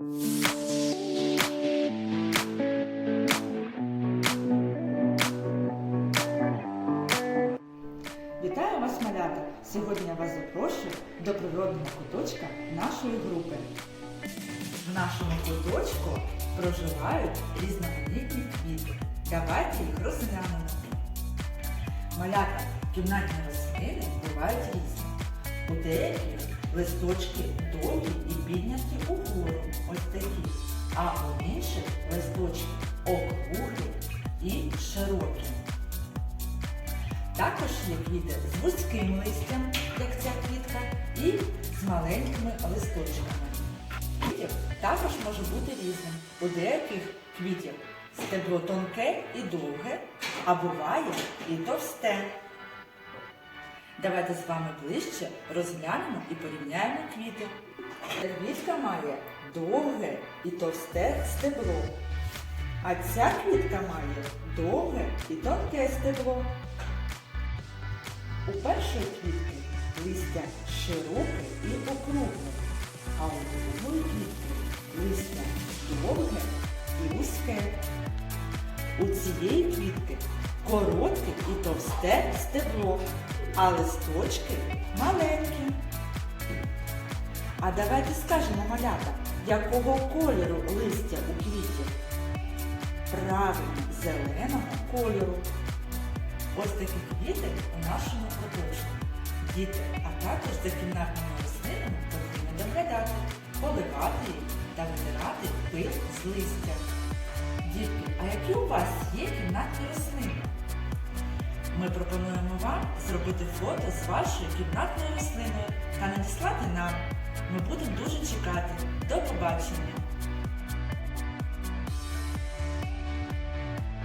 Вітаю вас, малята! Сьогодні я вас запрошую до природного куточка нашої групи. В нашому куточку проживають різноманітні квіти. Давайте їх розглянемо. Малята, кімнатні рослини бувають різні. У деяких листочки довгі і підняті угору, ось такі, а у інших листочки округлі і широкі. Також є квіти з вузьким листям, як ця квітка, і з маленькими листочками. Квітів також може бути різним. У деяких квітів стебло тонке і довге, а буває і товсте. Давайте з вами ближче розглянемо і порівняємо квіти. Квітка має довге і товсте стебло, а ця квітка має довге і тонке стебло. У першої квітки листя широке і округле, а у другої квітки листя довге і вузьке. У цієї квітки коротке і товсте стебло, а листочки маленькі. А давайте скажемо малята, якого кольору листя у квітів? Правильно, зеленого кольору. Ось такі квіти у нашому куточку. Діти, а також за кімнатними рослинами потрібно доглядати, поливати їх та витирати пил з листя. Дітки, а які у вас є кімнатні рослини? Ми пропонуємо вам зробити фото з вашою кімнатною рослиною та надіслати нам. Ми будемо дуже чекати. До побачення!